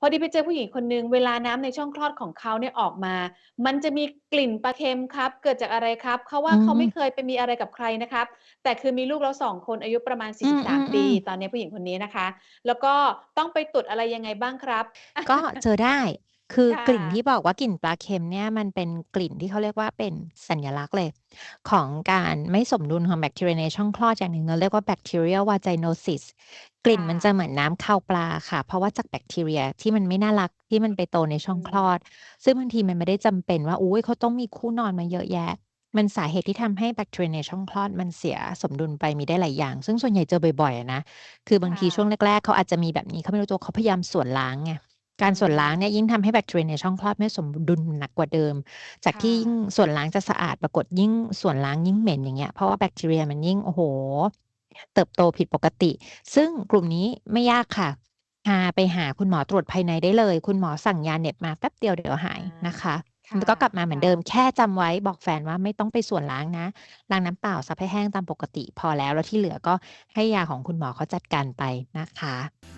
พอดีไปเจอผู้หญิงคนหนึ่งเวลาน้ำในช่องคลอดของเขาเนี่ยออกมา มันจะมีกลิ่นปลาเค็มครับ เกิดจากอะไรครับเขาว่าอืเขาไม่มเคยไปมีอะไรกับใครนะครับ แต่คือมีลูกแล้ว2คนอายุประมาณ อื43ปีมๆๆตอนนี้ผู้หญิงคนนี้นะคะ แล้วก็ต้องไปตรวจอะไรยังไงบ้างครับ?ก็เจอได้ คือค่กลิ่นที่ะบอกว่ากลิ่นปลาเค็มเนี่ย มันเป็นกลิ่นที่เขาเรียกว่า เป็นสัญลักษณ์เลย ของการไม่สมดุลของแบคทีเรียในช่องคลอดอย่างหนึ่ง เราเรียกว่า Bacterial Vaginosis กลิ่คน่มันะจะเหมือนน้ำคาวปลาค่ะ เพราะว่าจากแบคทีเรียที่มันไม่น่ารัก ที่มันไปโตในช่อืองคลอม ด ซึ่งบางทีมันไม่ได้จำเป็นว่า อุ๊ย เขาต้องมีคู่นอนมาเยอะแยะ มันสาเหตุที่ทำให้แบคทีเรียในช่องคลอดมันเสียสมดุลไปมีได้หลายอย่าง ซึ่งส่วนใหญ่เจอบ่อย ๆ อะนะ คือบาคง่ทีช่วงะ แรก ๆ เขาอาจจะมีแบบนี้ เขาไม่รู้ตัว เขาพยายามส่วนล้างไง การอืส่วนล้างเนี่ยยิ่งทำให้แบคทีเรียในช่องคลอดไม่สมดุลหนักกว่าเดิม จากค่ที่ยิ่งะส่วนล้างจะสะอาดปรากฏยิ่งส่วนล้างยิ่งเหม็นอย่างเงี้ยเพราะว่าแบคทีเรียมันยิ่งโอ้โฮเติบโตผิดปกติ ซึ่งกลุ่มนี้ไม่ยากค่ะพาไปหาคุณหมอตรวจภายในได้เลย คุณหมอสั่งยาเหน็บมาแป๊บเดียวเดี๋ยวหาอยานะคะค่แล้วก็กลับมาเหมือนเดิะมๆแค่จำไว้บอกแฟนว่าไม่ต้องไปส่วนล้างนะล้างน้ำเปล่าซับให้แห้งตามปกติพอแล้วแล้วที่เหลือก็ให้ยาของคุณหมอเขาจัดการไปนะคะรักคือ